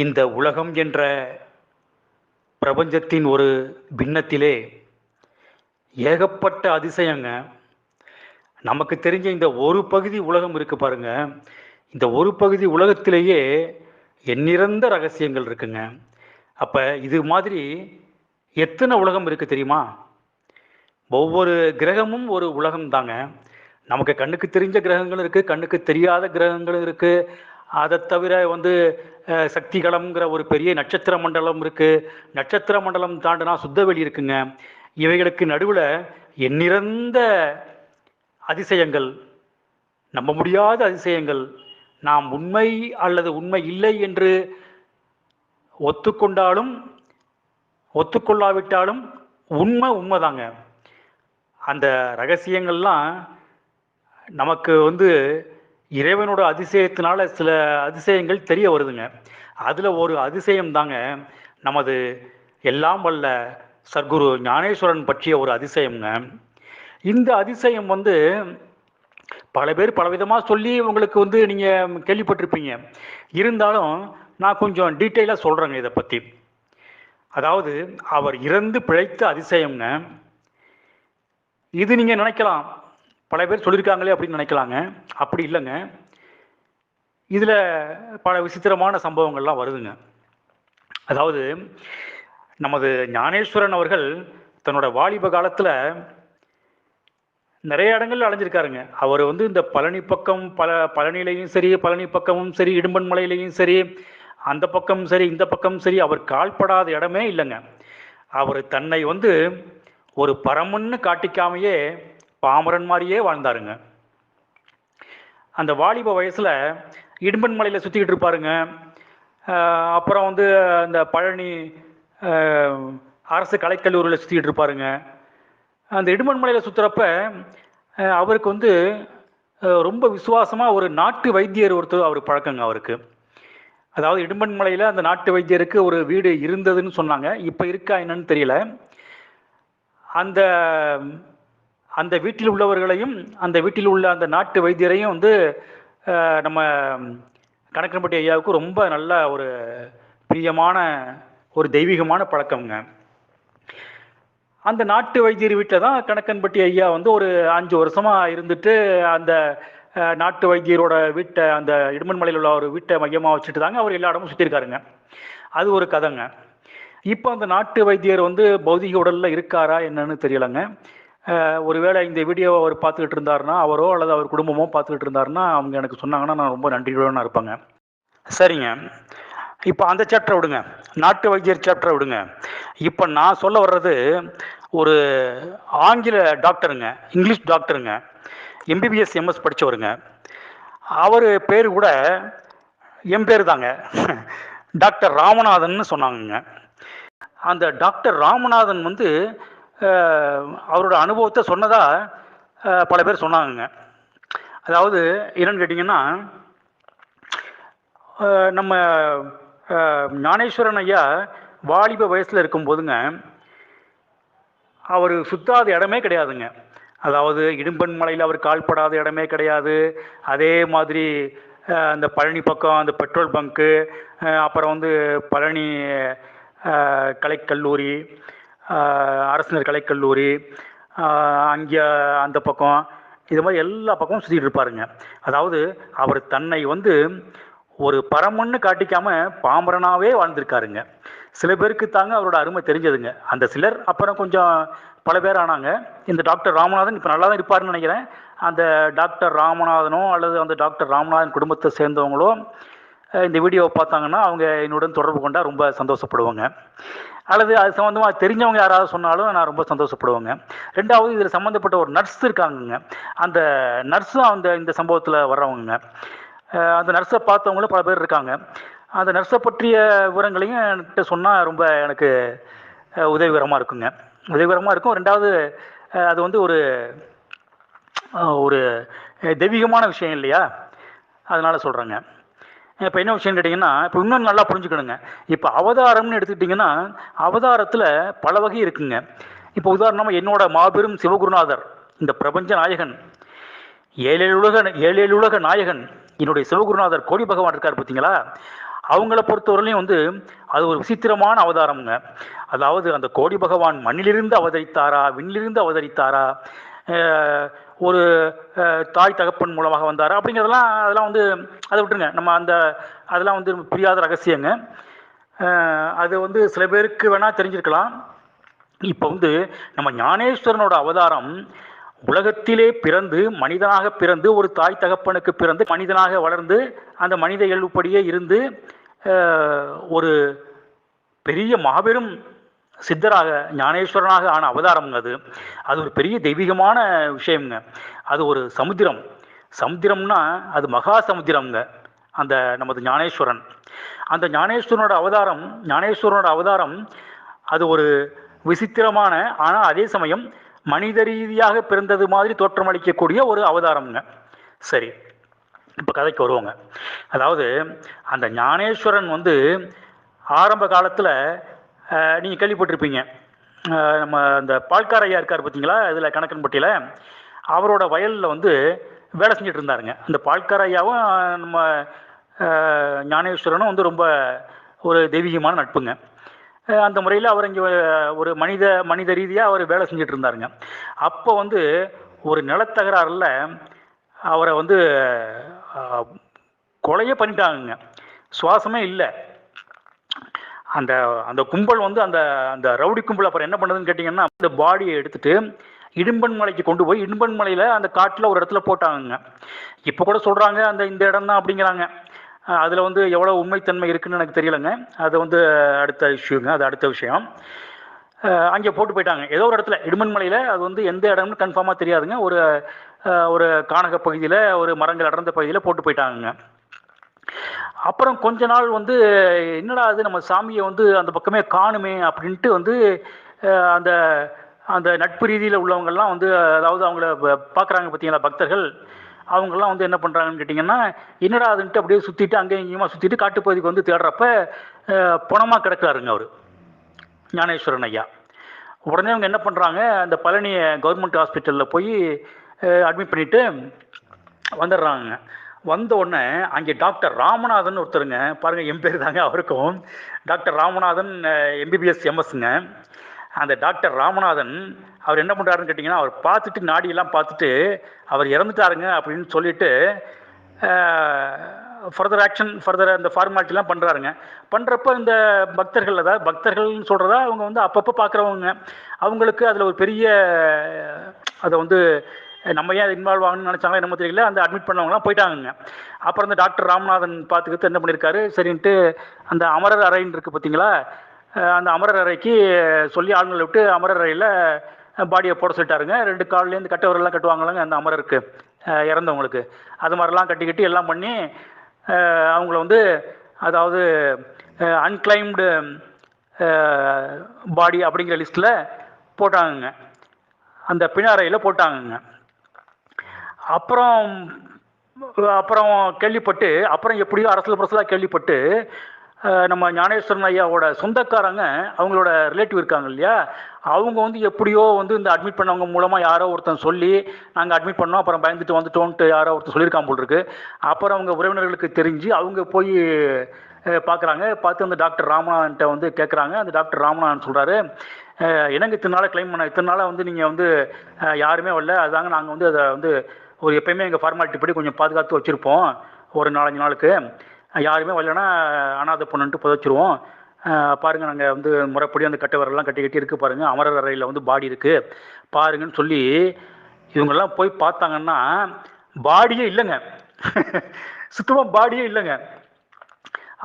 இந்த உலகம் என்ற பிரபஞ்சத்தின் ஒரு பின்னத்திலே ஏகப்பட்ட அதிசயங்க. நமக்கு தெரிஞ்ச இந்த ஒரு பகுதி உலகம் இருக்கு பாருங்க. இந்த ஒரு பகுதி உலகத்திலேயே எண்ணிறந்த ரகசியங்கள் இருக்குங்க. அப்ப இது மாதிரி எத்தனை உலகம் இருக்கு தெரியுமா? ஒவ்வொரு கிரகமும் ஒரு உலகம் தாங்க நமக்கு கண்ணுக்கு தெரிஞ்ச கிரகங்களும் இருக்கு கண்ணுக்கு தெரியாத கிரகங்களும் இருக்கு. அதை தவிர வந்து அஹ், சக்திகளம்ங்கிற ஒரு பெரிய நட்சத்திர மண்டலம் இருக்குது நட்சத்திர மண்டலம் தாண்டினா சுத்தவெளி இருக்குங்க. இவைகளுக்கு நடுவில் எண்ணிறந்த அதிசயங்கள் நம்ப முடியாத அதிசயங்கள் நாம் உண்மை அல்லது உண்மை இல்லை என்று ஒத்துக்கொண்டாலும் ஒத்துக்கொள்ளாவிட்டாலும் உண்மை உண்மைதாங்க. அந்த ரகசியங்கள்லாம் நமக்கு வந்து இறைவனோட அதிசயத்தினால சில அதிசயங்கள் தெரிய வருதுங்க. அதில் ஒரு அதிசயம் தாங்க நமது எல்லாம் வல்ல சர்க்குரு ஞானேஸ்வரன் பற்றிய ஒரு அதிசயம்ங்க. இந்த அதிசயம் வந்து பல பேர் பலவிதமாக சொல்லி உங்களுக்கு வந்து நீங்கள் கேள்விப்பட்டிருப்பீங்க. இருந்தாலும் நான் கொஞ்சம் டீட்டெயிலாக சொல்கிறேங்க இதை பற்றி அதாவது அவர் இறந்து பிழைத்த அதிசயம்ங்க. இது நீங்கள் நினைக்கலாம். பல பேர் சொல்லியிருக்காங்களே அப்படின்னு நினைக்கலாங்க. அப்படி இல்லைங்க. இதில் பல விசித்திரமான சம்பவங்கள்லாம் வருதுங்க. அதாவது நமது ஞானேஸ்வரன் அவர்கள் தன்னோட வாலிப காலத்தில் நிறைய இடங்கள்ல அலைஞ்சிருக்காருங்க. அவர் வந்து இந்த பழனி பக்கம் பல பழனிலையும் சரி பழனி பக்கமும் சரி இடும்பன் மலையிலையும் சரி அந்த பக்கம் சரி இந்த பக்கம் சரி அவர் கால்படாத இடமே இல்லைங்க. அவர் தன்னை வந்து ஒரு பரமன்னு காட்டிக்காமையே பாமரன் மாதிரியே வாழ்ந்தாருங்க. அந்த வாலிப வயசில் இடும்பன் மலையில் சுற்றிக்கிட்டு இருப்பாருங்க. அப்புறம் வந்து அந்த பழனி அரசு கலைக்கல்லூரியில் சுற்றிக்கிட்டு இருப்பாருங்க. அந்த இடுமன் மலையில் சுற்றுறப்ப அவருக்கு வந்து ரொம்ப விசுவாசமாக ஒரு நாட்டு வைத்தியர் ஒருத்தர் அவர் பழக்கங்க அவருக்கு. அதாவது இடும்பன் மலையில் அந்த நாட்டு வைத்தியருக்கு ஒரு வீடு இருந்ததுன்னு சொன்னாங்க. இப்போ இருக்கா என்னன்னு தெரியல. அந்த அந்த வீட்டில் உள்ளவர்களையும் அந்த வீட்டில் உள்ள அந்த நாட்டு வைத்தியரையும் வந்து நம்ம கணக்கன்பட்டி ஐயாவுக்கு ரொம்ப நல்ல ஒரு பிரியமான ஒரு தெய்வீகமான பழக்கம்ங்க. அந்த நாட்டு வைத்தியர் வீட்டில் தான் கணக்கன்பட்டி ஐயா வந்து ஒரு அஞ்சு வருஷமாக இருந்துட்டு அந்த நாட்டு வைத்தியரோட வீட்டை அந்த இடுமன்மலையில் உள்ள ஒரு வீட்டை மையமாக வச்சுட்டு தாங்க அவர் எல்லா இடமும் சுற்றிருக்காருங்க அது ஒரு கதைங்க. இப்போ அந்த நாட்டு வைத்தியர் வந்து பௌதிக உடலில் இருக்காரா என்னன்னு தெரியலைங்க. ஒருவேளை இந்த வீடியோவை அவர் பார்த்துக்கிட்டு இருந்தாருன்னா அவரோ அல்லது அவர் குடும்பமோ பார்த்துக்கிட்டு இருந்தாருன்னா அவங்க எனக்கு சொன்னாங்கன்னா நான் ரொம்ப நன்றியுடன் இருப்பேங்க. சரிங்க. இப்போ அந்த சாப்டரை விடுங்க. நாட்டு வைத்தியர் சாப்டரை விடுங்க. இப்போ நான் சொல்ல வர்றது ஒரு ஆங்கில டாக்டருங்க இங்கிலீஷ் டாக்டருங்க எம்பிபிஎஸ் எம்எஸ் படித்தவருங்க அவர் பேர் கூட என் பேர் தாங்க. டாக்டர் ராமநாதன் சொன்னாங்கங்க. அந்த டாக்டர் ராமநாதன் வந்து அவரோட அனுபவத்தை சொன்னதா பல பேர் சொன்னாங்கங்க. அதாவது என்னன்னு கேட்டிங்கன்னா நம்ம ஞானேஸ்வரன் ஐயா வாலிப வயசில் இருக்கும்போதுங்க அவர் சுத்தாத இடமே கிடையாதுங்க. அதாவது இடும்பன் மலையில் அவர் கால்படாத இடமே கிடையாது. அதே மாதிரி அந்த பழனி பக்கம் அந்த பெட்ரோல் பங்க்கு அப்புறம் வந்து பழனி கலைக்கல்லூரி அரசினர் கலைக்கல்லூரி அங்கே அந்த பக்கம் இது மாதிரி எல்லா பக்கமும் சுற்றிட்டு இருப்பாருங்க. அதாவது அவர் தன்னை வந்து ஒரு பரமன்னு காட்டிக்காம பாமரனாவே வாழ்ந்திருக்காருங்க. சில பேருக்கு தாங்க அவரோட அருமை தெரிஞ்சதுங்க. அந்த சிலர் அப்புறம் கொஞ்சம் பல பேர் ஆனாங்க. இந்த டாக்டர் ராமநாதன் இப்போ நல்லா தான் இருப்பாருன்னு நினைக்கிறேன். அந்த டாக்டர் ராமநாதனோ அல்லது அந்த டாக்டர் ராமநாதன் குடும்பத்தை சேர்ந்தவங்களோ இந்த வீடியோவை பார்த்தாங்கன்னா அவங்க என்னுடன் தொடர்பு கொண்டால் ரொம்ப சந்தோஷப்படுவாங்க. அல்லது அது சம்மந்தமாக தெரிஞ்சவங்க யாராவது சொன்னாலும் நான் ரொம்ப சந்தோஷப்படுவேங்க. ரெண்டாவது இதில் சம்மந்தப்பட்ட ஒரு நர்ஸ் இருக்காங்கங்க. அந்த நர்ஸும் அந்த இந்த சம்பவத்தில் வர்றவங்க அந்த நர்ஸை பார்த்தவங்களும் பல பேர் இருக்காங்க. அந்த நர்ஸை பற்றிய விவரங்களையும் என்கிட்ட சொன்னால் ரொம்ப எனக்கு உதவிகரமாக இருக்குங்க. உதவிகரமாக இருக்கும். ரெண்டாவது அது வந்து ஒரு ஒரு தெய்வீகமான விஷயம் இல்லையா? அதனால் சொல்கிறேங்க இப்போ என்ன விஷயம் கேட்டிங்கன்னா இப்போ இன்னும் நல்லா புரிஞ்சுக்கணுங்க. இப்போ அவதாரம்னு எடுத்துக்கிட்டிங்கன்னா அவதாரத்தில் பல வகை இருக்குங்க. இப்போ உதாரணமாக என்னோட மாபெரும் சிவகுருநாதர் இந்த பிரபஞ்ச நாயகன் ஏழேழுலக ஏழேழுலக நாயகன் என்னுடைய சிவகுருநாதர் கோடி பகவான் இருக்கார் பார்த்தீங்களா அவங்கள பொறுத்தவரையிலையும் வந்து அது ஒரு விசித்திரமான அவதாரம்ங்க. அதாவது அந்த கோடி பகவான் மண்ணிலிருந்து அவதரித்தாரா விண்ணிலிருந்து அவதரித்தாரா ஒரு தாய் தகப்பன் மூலமாக வந்தார். அப்படிங்கிறதெல்லாம் அதெல்லாம் வந்து அதை விட்டுருங்க. நம்ம அந்த அதெல்லாம் வந்து புரியாத ரகசியங்க. அது வந்து சில பேருக்கு வேணால் தெரிஞ்சிருக்கலாம். இப்போ வந்து நம்ம ஞானேஸ்வரனோட அவதாரம் உலகத்திலே பிறந்து மனிதனாக பிறந்து ஒரு தாய் தகப்பனுக்கு பிறந்து மனிதனாக வளர்ந்து அந்த மனித இயல்புப்படியே இருந்து ஒரு பெரிய மாபெரும் சித்தராக ஞானேஸ்வரனாக ஆன அவதாரம்ங்க அது. அது ஒரு பெரிய தெய்வீகமான விஷயம்ங்க. அது ஒரு சமுத்திரம். சமுத்திரம்னா அது மகா சமுத்திரம்ங்க. அந்த நமது ஞானேஸ்வரன். அந்த ஞானேஸ்வரனோட அவதாரம் ஞானேஸ்வரனோட அவதாரம் அது ஒரு விசித்திரமான ஆனால் அதே சமயம் மனித ரீதியாக பிறந்தது மாதிரி தோற்றமளிக்கக்கூடிய ஒரு அவதாரம்ங்க. சரி இப்போ கதைக்கு வருவோங்க. அதாவது அந்த ஞானேஸ்வரன் வந்து ஆரம்ப காலத்தில் நீங்கள் கேள்விப்பட்டிருப்பீங்க. நம்ம அந்த பால்கார ஐயா இருக்கார் பார்த்தீங்களா இதில் கணக்கன்பட்டியில். அவரோட வயலில் வந்து வேலை செஞ்சுட்டு இருந்தாருங்க. அந்த பால்கார ஐயாவும் நம்ம ஞானேஸ்வரனும் வந்து ரொம்ப ஒரு தெய்வீகமான நட்புங்க. அந்த முறையில் அவர் இங்கே ஒரு மனித மனித ரீதியாக அவர் வேலை செஞ்சுட்டு இருந்தாருங்க. அப்போ வந்து ஒரு நிலத்தகராறில் அவரை வந்து கொலையே பண்ணிட்டாங்கங்க. சுவாசமே இல்லை. அந்த அந்த கும்பல் வந்து அந்த அந்த ரவுடி கும்பல் அப்புறம் என்ன பண்ணுதுன்னு கேட்டிங்கன்னா அந்த பாடியை எடுத்துட்டு இடும்பன் மலைக்கு கொண்டு போய் இடும்பன் மலையில் அந்த காட்டில் ஒரு இடத்துல போட்டாங்கங்க. இப்போ கூட சொல்கிறாங்க அந்த இந்த இடம் தான் அப்படிங்கிறாங்க. அதில் வந்து எவ்வளோ உண்மைத்தன்மை இருக்குன்னு எனக்கு தெரியலைங்க. அது வந்து அடுத்த இஷ்யூங்க அது அடுத்த விஷயம். அங்கே போட்டு போயிட்டாங்க. ஏதோ ஒரு இடத்துல இடுமன் மலையில் அது வந்து எந்த இடம்னு கன்ஃபார்மாக தெரியாதுங்க. ஒரு ஒரு கானக பகுதியில் ஒரு மரங்கள் அடர்ந்த பகுதியில் போட்டு போயிட்டாங்க அப்புறம் கொஞ்ச நாள் வந்து என்னடா அது நம்ம சாமியை வந்து அந்த பக்கமே காணுமே அப்படின்ட்டு வந்து அந்த அந்த நட்பு ரீதியில் உள்ளவங்கள்லாம் வந்து அதாவது அவங்கள பார்க்குறாங்க பார்த்தீங்களா பக்தர்கள் அவங்கெல்லாம் வந்து என்ன பண்ணுறாங்கன்னு கேட்டிங்கன்னா என்னடா அதுன்ட்டு அப்படியே சுற்றிட்டு அங்கேயும் இங்கேயுமா சுற்றிட்டு காட்டுப்பகுதிக்கு வந்து தேடுறப்ப பணமாக கிடக்குறாருங்க அவர். ஞானேஸ்வரன் ஐயா. உடனே அவங்க என்ன பண்ணுறாங்க அந்த பழனி கவர்மெண்ட் ஹாஸ்பிட்டலில் போய் அட்மிட் பண்ணிவிட்டு வந்துடுறாங்க வந்த உடனே அங்கே டாக்டர் ராமநாதன் ஒருத்தருங்க பாருங்கள் என் பேர் தாங்க அவருக்கும். டாக்டர் ராமநாதன் எம்பிபிஎஸ் எம்எஸ்ங்க அந்த டாக்டர் ராமநாதன் அவர் என்ன பண்ணுறாருன்னு கேட்டிங்கன்னா அவர் பார்த்துட்டு நாடியெல்லாம் பார்த்துட்டு அவர் இறந்துட்டாருங்க அப்படின்னு சொல்லிட்டு ஃபர்தர் ஆக்ஷன் ஃபர்தர் அந்த ஃபார்மாலிட்டிலாம் பண்ணுறாருங்க பண்ணுறப்ப இந்த பக்தர்கள் அதாவது பக்தர்கள்னு சொல்கிறதா அவங்க வந்து அப்பப்போ பார்க்குறவங்க. அவங்களுக்கு அதில் ஒரு பெரிய அதை வந்து நம்ம ஏன் இன்வால்வ் ஆகணும்னு நினச்சாங்களா என்னமோ தெரியல. அந்த அட்மிட் பண்ணவங்களாம் போயிட்டாங்க அப்புறம் இந்த டாக்டர் ராமநாதன் பார்த்துக்கிட்டு என்ன பண்ணியிருக்காரு? சரின்ட்டு அந்த அமரர் அறைன்னு இருக்குது பார்த்தீங்களா? அந்த அமரர் அறைக்கு சொல்லி ஆளுங்களை விட்டு அமரர் அறையில் பாடியை போட சொல்லிட்டாருங்க. ரெண்டு கால்லேருந்து கட்டவரெல்லாம் கட்டுவாங்களாங்க அந்த அமரருக்கு இறந்தவங்களுக்கு. அது மாதிரிலாம் கட்டி கட்டி எல்லாம் பண்ணி அவங்கள வந்து அதாவது அன்கிளைம்டு பாடி அப்படிங்கிற லிஸ்ட்டில் போட்டாங்கங்க. அந்த பிணறையில் போட்டாங்கங்க. அப்புறம் அப்புறம் கேள்விப்பட்டு அப்புறம் எப்படியோ அரசியல் புரசலாக கேள்விப்பட்டு நம்ம ஞானேஸ்வரன் ஐயாவோட சொந்தக்காரங்க அவங்களோட ரிலேட்டிவ் இருக்காங்க இல்லையா? அவங்க வந்து எப்படியோ வந்து இந்த அட்மிட் பண்ணவங்க மூலமாக யாரோ ஒருத்தன் சொல்லி நாங்கள் அட்மிட் பண்ணோம் அப்புறம் பயந்துட்டு வந்துட்டோன்ட்டு யாரோ ஒருத்தர் சொல்லியிருக்கான் போல் இருக்கு. அப்புறம் அவங்க உறவினர்களுக்கு தெரிஞ்சு அவங்க போய் பார்க்குறாங்க பார்த்து அந்த டாக்டர் ராமநாதன்ட்ட வந்து கேட்குறாங்க அந்த டாக்டர் ராமநாதன் சொல்கிறாரு என்னங்க இத்தனை நாளாக க்ளைம் பண்ண இத்தனை நாளாக வந்து நீங்கள் வந்து யாருமே வரல. அதுதாங்க நாங்கள் வந்து அதை வந்து ஒரு எப்பயுமே எங்கள் ஃபார்மாலிட்டி படி கொஞ்சம் பாதுகாத்து வச்சுருப்போம். ஒரு நாலஞ்சு நாளுக்கு. யாருமே வரலன்னா அனாதை பொண்ணுன்ட்டு புதைச்சிருவோம். பாருங்கள் நாங்கள் வந்து முறைப்படி அந்த கட்டை வரலாம் கட்டி கட்டி இருக்குது பாருங்கள் அமரர் அறையில் வந்து பாடி இருக்குது பாருங்கன்னு சொல்லி இவங்கெல்லாம் போய் பார்த்தாங்கன்னா பாடியே இல்லைங்க. சுத்தமாக பாடியே இல்லைங்க.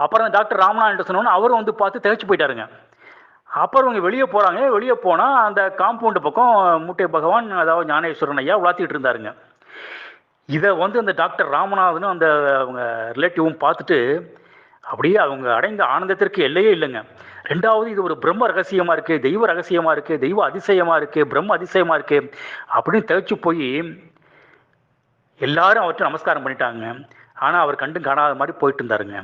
அப்புறம் டாக்டர் ராமநாதன் சொன்னோன்னு அவரும் வந்து பார்த்து திகைச்சு போயிட்டாருங்க. அப்புறம் இவங்க வெளியே போகிறாங்க வெளியே போனால் அந்த காம்பவுண்டு பக்கம் மூட்டை பகவான் அதாவது ஞானேஸ்வரன் ஐயா உலாத்திட்டு இருந்தாருங்க. இதை வந்து அந்த டாக்டர் ராமநாதனும் அந்த அவங்க ரிலேட்டிவும் பார்த்துட்டு அப்படியே அவங்க அடைந்த ஆனந்தத்திற்கு எல்லையே இல்லைங்க. ரெண்டாவது இது ஒரு பிரம்ம ரகசியமாக இருக்குது தெய்வ ரகசியமாக இருக்குது தெய்வ அதிசயமாக இருக்குது பிரம்ம அதிசயமாக இருக்குது அப்படின்னு தவிச்சு போய் எல்லாரும் அவர்கிட்ட நமஸ்காரம் பண்ணிட்டாங்க. ஆனால் அவர் கண்டும் காணாத மாதிரி போயிட்டு இருந்தாருங்க.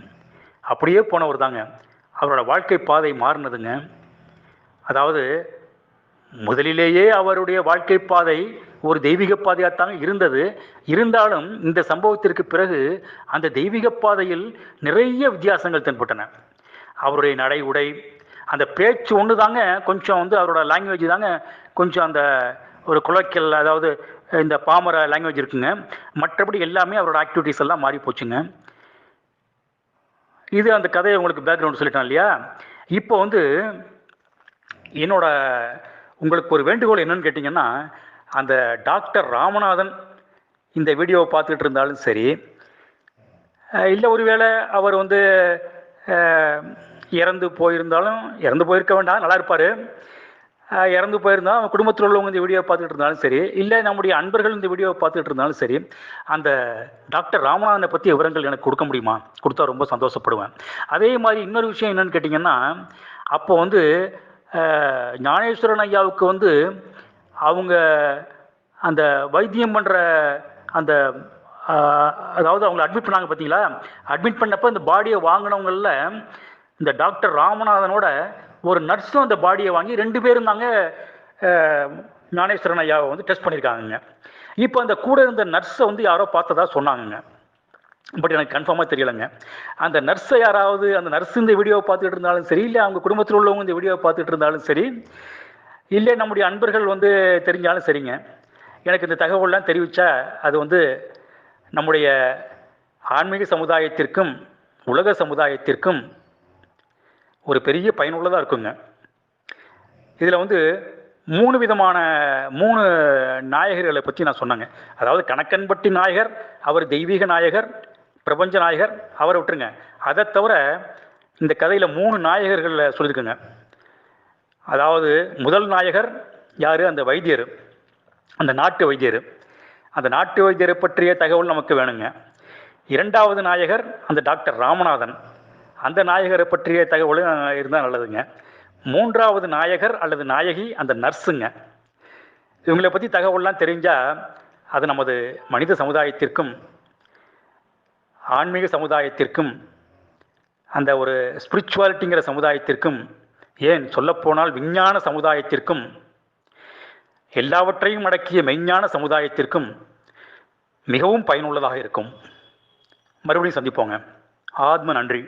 அப்படியே போனவர் தாங்க. அவரோட வாழ்க்கை பாதை மாறினதுங்க. அதாவது முதலிலேயே அவருடைய வாழ்க்கை பாதை ஒரு தெய்வீக பாதையாகத்தான் இருந்தது. இருந்தாலும் இந்த சம்பவத்திற்கு பிறகு அந்த தெய்வீக பாதையில் நிறைய வித்தியாசங்கள் தென்பட்டன. அவருடைய நடை உடை அந்த பேச்சு ஒன்று தாங்க கொஞ்சம் வந்து அவரோட லாங்குவேஜ் தாங்க கொஞ்சம் அந்த ஒரு குலக்கல் அதாவது இந்த பாமர லாங்குவேஜ் இருக்குங்க. மற்றபடி எல்லாமே அவரோட ஆக்டிவிட்டீஸ் எல்லாம் மாறி போச்சுங்க. இது அந்த கதையை உங்களுக்கு பேக்ரவுண்ட் சொல்லிட்டேன் இல்லையா? இப்போ வந்து என்னோட உங்களுக்கு ஒரு வேண்டுகோள் என்னன்னு கேட்டிங்கன்னா அந்த டாக்டர் ராமநாதன் இந்த வீடியோவை பார்த்துட்டு இருந்தாலும் சரி இல்லை ஒருவேளை அவர் வந்து இறந்து போயிருந்தாலும் இறந்து போயிருக்க வேண்டாம் நல்லா இருப்பார். இறந்து போயிருந்தால் அவங்க குடும்பத்தில் உள்ளவங்க இந்த வீடியோவை பார்த்துக்கிட்டு இருந்தாலும் சரி இல்லை நம்முடைய அன்பர்கள் இந்த வீடியோவை பார்த்துட்டு இருந்தாலும் சரி அந்த டாக்டர் ராமநாதனை பற்றி விவரங்கள் எனக்கு கொடுக்க முடியுமா? கொடுத்தா ரொம்ப சந்தோஷப்படுவேன். அதே மாதிரி இன்னொரு விஷயம் என்னன்னு கேட்டிங்கன்னா அப்போ வந்து ஞானேஸ்வரன் ஐயாவுக்கு வந்து அவங்க அந்த வைத்தியம் பண்ணுற அந்த அதாவது அவங்களை அட்மிட் பண்ணாங்க பார்த்தீங்களா அட்மிட் பண்ணப்போ இந்த பாடியை வாங்கினவங்களில் இந்த டாக்டர் ராமநாதனோட ஒரு நர்ஸும் அந்த பாடியை வாங்கி ரெண்டு பேரும் தாங்க ஞானேஸ்வரன் ஐயாவை வந்து டெஸ்ட் பண்ணியிருக்காங்கங்க இப்போ அந்த கூட இருந்த நர்ஸை வந்து யாரோ பார்த்ததா சொன்னாங்கங்க. பட் எனக்கு கன்ஃபார்மாக தெரியலைங்க. அந்த நர்ஸை யாராவது அந்த நர்ஸ் இந்த வீடியோவை பார்த்துட்டு இருந்தாலும் சரி இல்லை அவங்க குடும்பத்தில் உள்ளவங்க இந்த வீடியோவை பார்த்துட்டு இருந்தாலும் சரி இல்லை நம்முடைய அன்பர்கள் வந்து தெரிஞ்சாலும் சரிங்க. எனக்கு இந்த தகவல்லாம் தெரிவித்தா அது வந்து நம்முடைய ஆன்மீக சமுதாயத்திற்கும் உலக சமுதாயத்திற்கும் ஒரு பெரிய பயனுள்ளதாக இருக்குங்க. இதில் வந்து மூணு விதமான மூணு நாயகர்களை பற்றி நான் சொன்னேங்க. அதாவது கணக்கன்பட்டி நாயகர் அவர் தெய்வீக நாயகர் பிரபஞ்ச நாயகர் அவரை விட்டுருங்க. அதை தவிர இந்த கதையில் மூணு நாயகர்களை சொல்லியிருக்குங்க. அதாவது முதல் நாயகர் யார்? அந்த வைத்தியர். அந்த நாட்டு வைத்தியர். அந்த நாட்டு வைத்தியரை பற்றிய தகவல் நமக்கு வேணுங்க. இரண்டாவது நாயகர் அந்த டாக்டர் ராமநாதன். அந்த நாயகரை பற்றிய தகவலும் இருந்தால் நல்லதுங்க. மூன்றாவது நாயகர் அல்லது நாயகி அந்த நர்ஸுங்க. இவங்களை பற்றி தகவல்லாம் தெரிஞ்சால் அது நமது மனித சமுதாயத்திற்கும் ஆன்மீக சமுதாயத்திற்கும் அந்த ஒரு ஸ்பிரிச்சுவாலிட்டிங்கிற சமுதாயத்திற்கும் ஏன் சொல்லப்போனால் விஞ்ஞான சமுதாயத்திற்கும் எல்லாவற்றையும் அடக்கிய மெய்ஞான சமுதாயத்திற்கும் மிகவும் பயனுள்ளதாக இருக்கும். மறுபடியும் சந்திப்போங்க. ஆத்ம நன்றி.